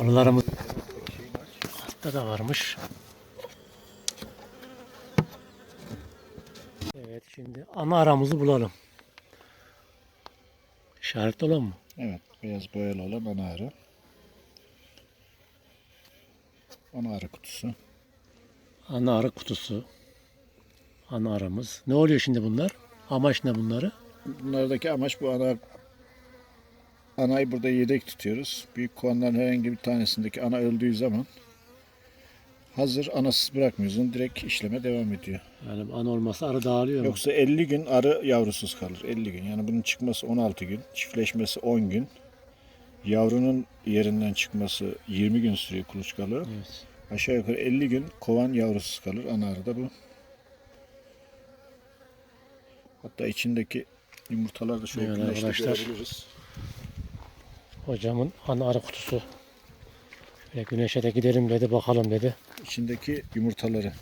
Arılarımız altta da varmış. Evet şimdi ana aramızı bulalım. İşaretli olan mı? Evet, beyaz boyalı olan ana arı. Ana arı kutusu. Ana arı kutusu. Ana aramız. Ne oluyor şimdi bunlar? Amaç ne bunları? Bunlardaki amaç bu ana anayı burada yedek tutuyoruz. Büyük kovanların herhangi bir tanesindeki ana öldüğü zaman hazır anasız bırakmıyoruz. Onu direkt işleme devam ediyor. Yani ana olmasa arı dağılıyor mu? Yoksa 50 gün arı yavrusuz kalır. 50 gün. Yani bunun çıkması 16 gün, çiftleşmesi 10 gün. Yavrunun yerinden çıkması 20 gün sürüyor kuluçkalığı. Evet. Aşağı yukarı 50 gün kovan yavrusuz kalır. Ana arıda bu. Hatta içindeki yumurtalar da şöyle güneşte arkadaşlar. görebiliriz. Hocamın ana arı kutusu. Şöyle güneşe de gidelim dedi bakalım dedi. İçindeki yumurtaları.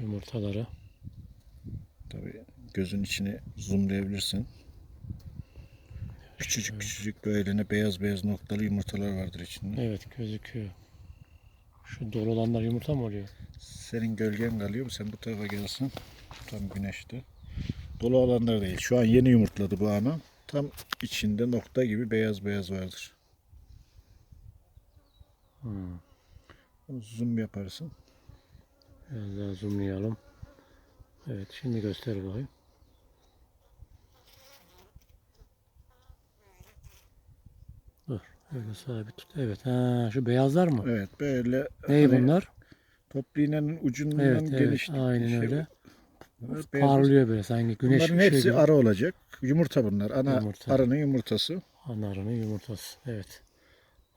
Yumurtaları. Tabii gözün içini zoomlayabilirsin. Küçücük küçücük böyle ne beyaz beyaz noktalı yumurtalar vardır içinde. Evet gözüküyor. Şu dolu olanlar yumurta mı oluyor? Senin gölgen kalıyor mu? Sen bu tarafa gelsin. Tam güneşte. Dolu olanlar değil. Şu an yeni yumurtladı bu ana. Tam içinde nokta gibi beyaz beyaz vardır. Hmm. Zoom yaparsın. Biraz daha zoomlayalım. Evet şimdi göster bakayım. Dur. Öyle sabit tut. Evet. Ha, şu beyazlar mı? Evet böyle Ney hani bunlar? top iğnenin ucundan Evet, evet. genişlik Aynen şey öyle. Beyaz- Parlıyor böyle sanki güneş Bunların hepsi gibi. arı olacak. Yumurta bunlar. Ana Yumurta. arının yumurtası. Anarının yumurtası. Evet.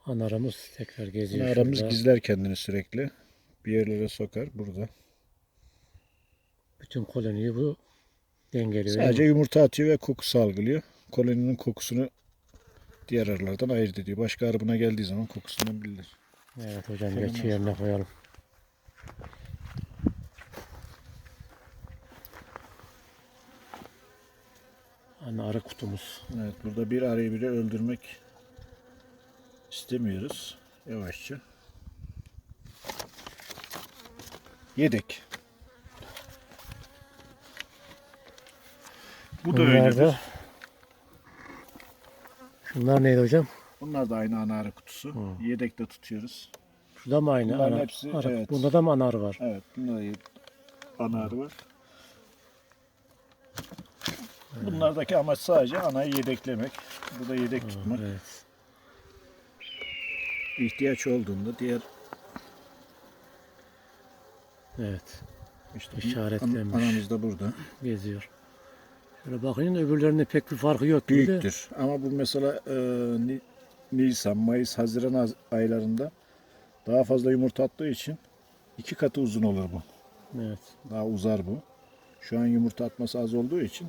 Anaramız tekrar geziyor Aramız şurada. gizler kendini sürekli. Bir yerlere sokar burada. Bütün koloniyi bu dengeliyor. Sadece yumurta atıyor ve koku salgılıyor. Koloninin kokusunu diğer arılardan ayırt ediyor. Başka arı buna geldiği zaman kokusundan bilir. Evet hocam geç yerine koyalım. Ana arı kutumuz. Evet burada bir arıyı bile öldürmek istemiyoruz. Yavaşça. Yedek. Bu da Bunlar öyledir. da- Şunlar neydi hocam? Bunlar da aynı ana arı kutusu. Yedekte tutuyoruz. Şurada mı aynı? Bunların ana, hepsi, arı. evet. Bunda da mı ana arı var? Evet, bunda da yed- ana arı var. Bunlardaki amaç sadece anayı yedeklemek. Burada yedek tutmak. Evet. İhtiyaç olduğunda diğer Evet. işte İşaretlenmiş. an- anamız da burada. Geziyor. Şöyle bakın öbürlerinde pek bir farkı yok gibi de. Büyüktür. Ama bu mesela e, Ni- Nisan, Mayıs, Haziran az- aylarında daha fazla yumurta attığı için iki katı uzun olur bu. Evet. Daha uzar bu. Şu an yumurta atması az olduğu için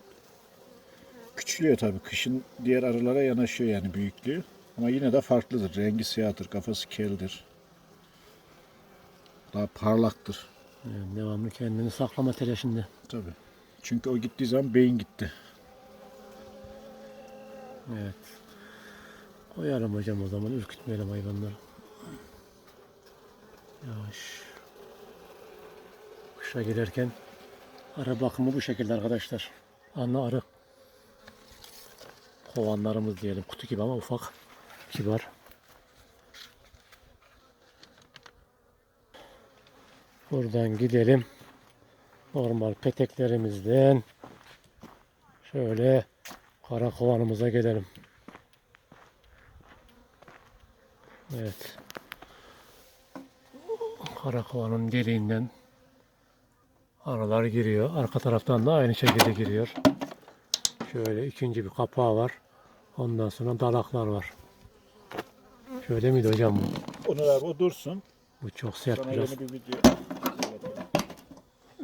küçülüyor tabii. Kışın diğer arılara yanaşıyor yani büyüklüğü. Ama yine de farklıdır. Rengi siyahtır, kafası keldir. Daha parlaktır. Yani devamlı kendini saklama telaşında. Tabii. Çünkü o gittiği zaman beyin gitti. Evet. Koyalım hocam o zaman ürkütmeyelim hayvanları. Yavaş. Kışa girerken arı bakımı bu şekilde arkadaşlar. Ana arı. Kovanlarımız diyelim. Kutu gibi ama ufak. Kibar. Buradan gidelim. Normal peteklerimizden şöyle kara kovanımıza gelelim. Evet. Kara kovanın deliğinden arılar giriyor. Arka taraftan da aynı şekilde giriyor. Şöyle ikinci bir kapağı var. Ondan sonra dalaklar var. Şöyle miydi hocam bu? Onur abi o dursun. Bu çok sert Sana biraz. yeni bir video.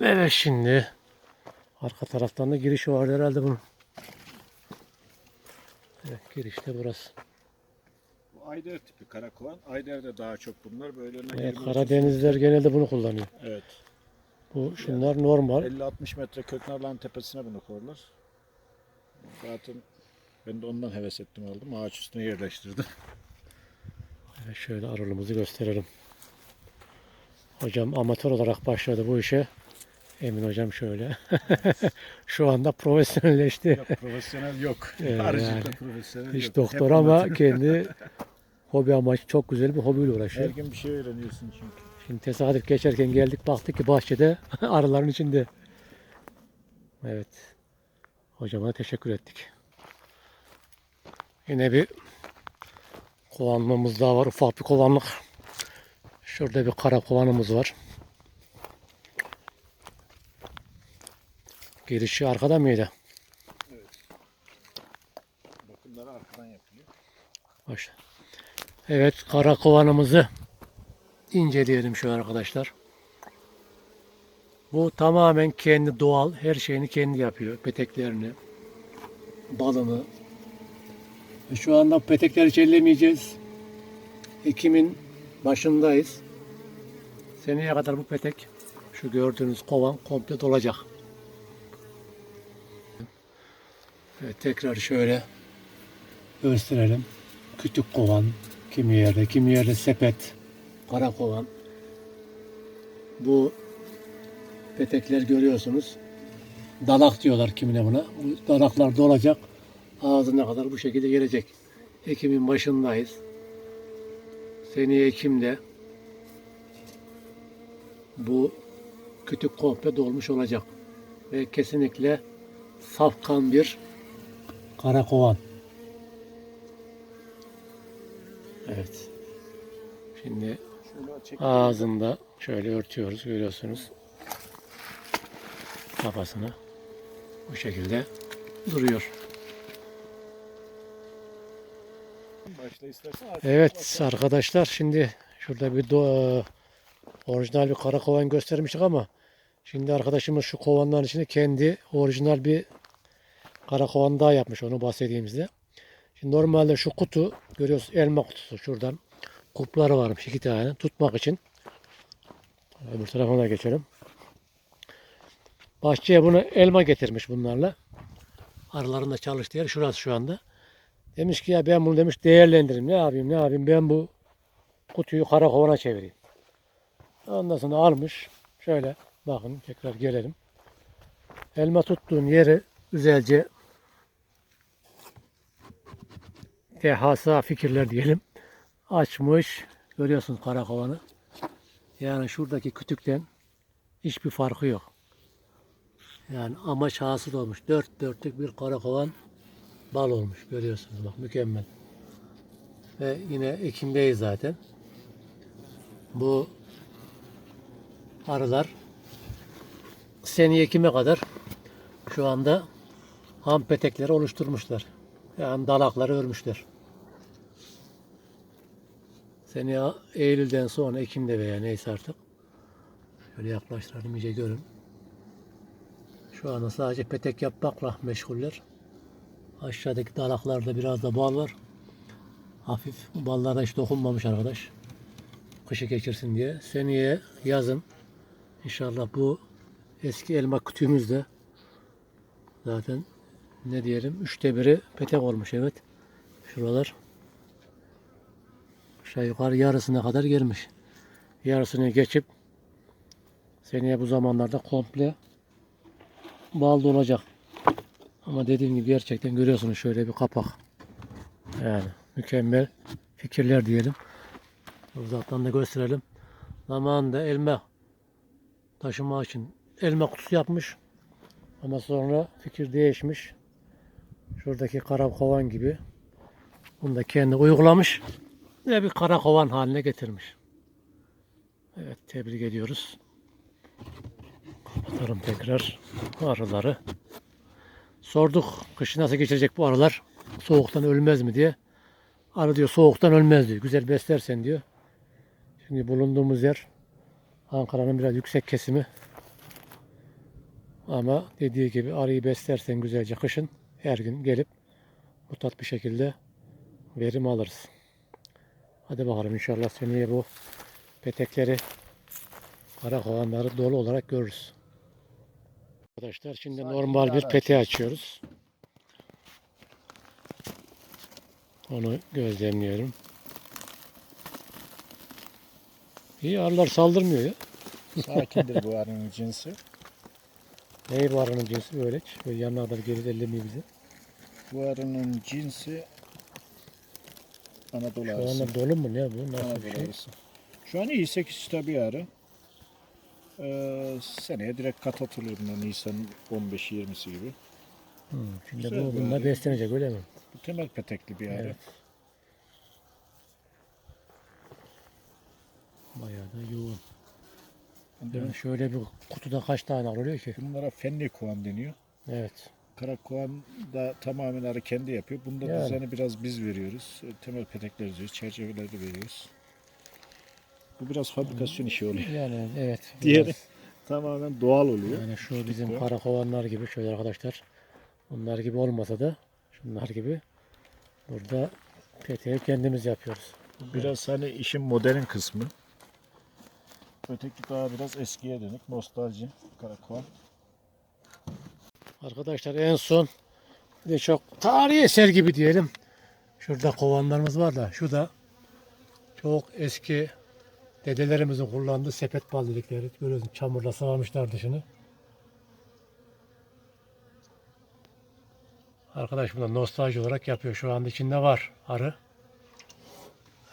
Evet şimdi arka taraftan da giriş var herhalde bunun. Evet girişte burası. Bu Ayder tipi karakovan. Ayder'de daha çok bunlar. Böyle Evet Karadenizler genelde bunu kullanıyor. Evet. Bu şunlar normal. 50-60 metre köknarların tepesine bunu koyarlar. Zaten ben de ondan heves ettim aldım. Ağaç üstüne yerleştirdim. Evet, şöyle aralığımızı gösterelim. Hocam amatör olarak başladı bu işe. Emin hocam şöyle. Şu anda profesyonelleşti. Yok, profesyonel yok. Evet, yani. profesyonel Hiç yok. doktor Hep ama amatör. kendi hobi amaç çok güzel bir hobiyle Her uğraşıyor. gün bir şey öğreniyorsun çünkü. Şimdi tesadüf geçerken geldik baktık ki bahçede arıların içinde. Evet. Hocama teşekkür ettik. Yine bir kovanlığımız daha var. Ufak bir kovanlık. Şurada bir kara kovanımız var. Girişi arkada mıydı? Bakımları arkadan yapılıyor. Başla. Evet kara kovanımızı inceleyelim şu arkadaşlar. Bu tamamen kendi doğal her şeyini kendi yapıyor. Peteklerini, balını. Ve Şu anda petekleri hiç ellemeyeceğiz. Ekimin başındayız. Seneye kadar bu petek şu gördüğünüz kovan komple dolacak. Evet, tekrar şöyle gösterelim. Kütük kovan, kimi yerde, kimi yerde sepet, kara kovan. Bu petekler görüyorsunuz. Dalak diyorlar kimine buna. Bu dalaklar dolacak. Ağzına kadar bu şekilde gelecek. Ekim'in başındayız. Seneye Ekim'de bu kütük komple dolmuş olacak. Ve kesinlikle safkan bir kara kovan. Evet. Şimdi ağzında şöyle örtüyoruz görüyorsunuz. Kafasını bu şekilde duruyor. Evet arkadaşlar şimdi şurada bir do- orijinal bir kara kovan göstermiştik ama şimdi arkadaşımız şu kovanların içinde kendi orijinal bir kara kovan daha yapmış onu bahsedeyim size. Şimdi normalde şu kutu görüyorsunuz elma kutusu şuradan kupları varmış iki tane tutmak için. Öbür tarafına geçelim. Bahçeye bunu elma getirmiş bunlarla. Arıların da çalıştığı yer şurası şu anda. Demiş ki ya ben bunu demiş değerlendireyim. Ne yapayım ne yapayım ben bu kutuyu kara kovana çevireyim. Ondan sonra almış. Şöyle bakın tekrar gelelim. Elma tuttuğum yeri güzelce tehasa fikirler diyelim. Açmış. Görüyorsunuz kara kovanı. Yani şuradaki kütükten hiçbir farkı yok. Yani amaç hasıl olmuş. Dört dörtlük bir kara kovan bal olmuş. Görüyorsunuz bak mükemmel. Ve yine Ekim'deyiz zaten. Bu arılar seneye Ekim'e kadar şu anda ham petekleri oluşturmuşlar. Yani dalakları örmüşler. Seneye Eylül'den sonra Ekim'de veya neyse artık. Şöyle yaklaştıralım iyice görün. Şu anda sadece petek yapmakla meşguller. Aşağıdaki dalaklarda biraz da bal var. Hafif. Ballara hiç dokunmamış arkadaş. Kışı geçirsin diye. Seneye yazın inşallah bu eski elma kütüğümüzde zaten ne diyelim üçte biri petek olmuş evet. Şuralar aşağı yukarı yarısına kadar gelmiş. Yarısını geçip seneye bu zamanlarda komple bal dolacak. Ama dediğim gibi gerçekten görüyorsunuz şöyle bir kapak. Yani mükemmel fikirler diyelim. Uzaktan da gösterelim. Zamanında elma taşıma için elma kutusu yapmış. Ama sonra fikir değişmiş. Şuradaki kara kovan gibi. Bunu da kendi uygulamış. Ve bir kara kovan haline getirmiş. Evet tebrik ediyoruz. Kapatalım tekrar arıları. Sorduk kışı nasıl geçirecek bu arılar? Soğuktan ölmez mi diye. Arı diyor soğuktan ölmez diyor. Güzel beslersen diyor. Şimdi bulunduğumuz yer Ankara'nın biraz yüksek kesimi. Ama dediği gibi arıyı beslersen güzelce kışın her gün gelip mutat bir şekilde verim alırız. Hadi bakalım inşallah seneye bu petekleri kara kovanları dolu olarak görürüz. Arkadaşlar şimdi normal bir pete açıyoruz. Onu gözlemliyorum. İyi arılar saldırmıyor ya. Sakindir bu arının cinsi. Ney bu arının cinsi böyle? Böyle yanına kadar geri ellemiyor bizi. Bu arının cinsi Anadolu Şu arısı. anda dolu mu ne bu? Nasıl bir Anadolu şey? arısı. Şu an iyi 8 çıta bir arı. Ee, seneye direkt kat atılıyor buna Nisan 15-20'si gibi. Hı, şimdi Güzel bu bir bununla arı. beslenecek öyle mi? Bu temel petekli bir arı. Evet. Bayağı da yoğun. Yani şöyle bir kutuda kaç tane oluyor ki? Bunlara fenli kovan deniyor. Evet. Kara kovan da tamamen arı kendi yapıyor. Bunda Yani. düzeni biraz biz veriyoruz. Temel petekleri veriyoruz, çerçeveleri de veriyoruz. Bu biraz fabrikasyon işi oluyor. Yani evet. Diğeri biraz- tamamen doğal oluyor. Yani şu bizim kara kovanlar gibi şöyle arkadaşlar. Bunlar gibi olmasa da şunlar gibi burada peteği kendimiz yapıyoruz. Biraz hani işin modern kısmı. Öteki daha biraz eskiye dönük. Nostalji. Karakovan. Arkadaşlar en son bir de çok tarihi eser gibi diyelim. Şurada kovanlarımız var da şu da çok eski dedelerimizin kullandığı sepet bal dedikleri. Görüyorsun çamurla sağmışlar dışını. Arkadaş bunu nostalji olarak yapıyor. Şu anda içinde var arı.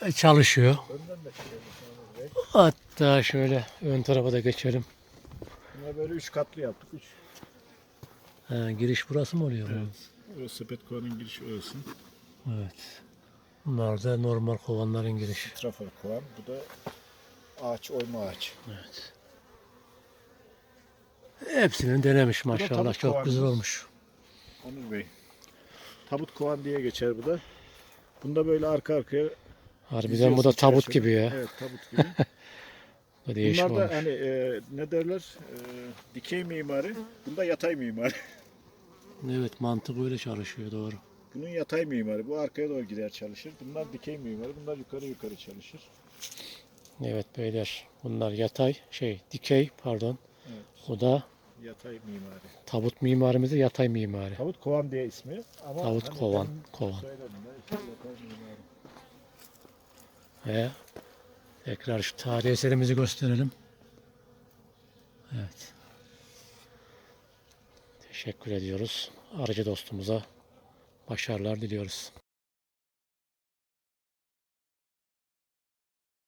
E, Çalışıyor. Hatta şöyle ön tarafa da geçelim. Buna böyle üç katlı yaptık. Üç. Ha, giriş burası mı oluyor? bunun? O sepet kovanın girişi orası. Evet. Bunlar da normal kovanların girişi. Trafor kovan. Bu da ağaç oyma ağaç. Evet. Hepsini denemiş maşallah. Çok güzel kovanımız. olmuş. Onur Bey. Tabut kovan diye geçer bu da. Bunda böyle arka arkaya Harbiden bu da tabut çerçeve. gibi ya. Evet tabut gibi. Bu değişik Bunlar da olmuş. hani e, ne derler? E, dikey mimari. Bunda yatay mimari. Evet mantık öyle çalışıyor doğru. Bunun yatay mimari. Bu arkaya doğru gider çalışır. Bunlar dikey mimari. Bunlar yukarı yukarı çalışır. Evet beyler bunlar yatay şey dikey pardon. Evet. O da Yatay mimari. tabut mimarimizi yatay mimari. Tavut kovan diye ismi. Ama Tavut hani kovan, ben kovan. söyledim de işte yatay mimari. Ve tekrar şu tarihi eserimizi gösterelim. Evet. Teşekkür ediyoruz. Arıcı dostumuza başarılar diliyoruz.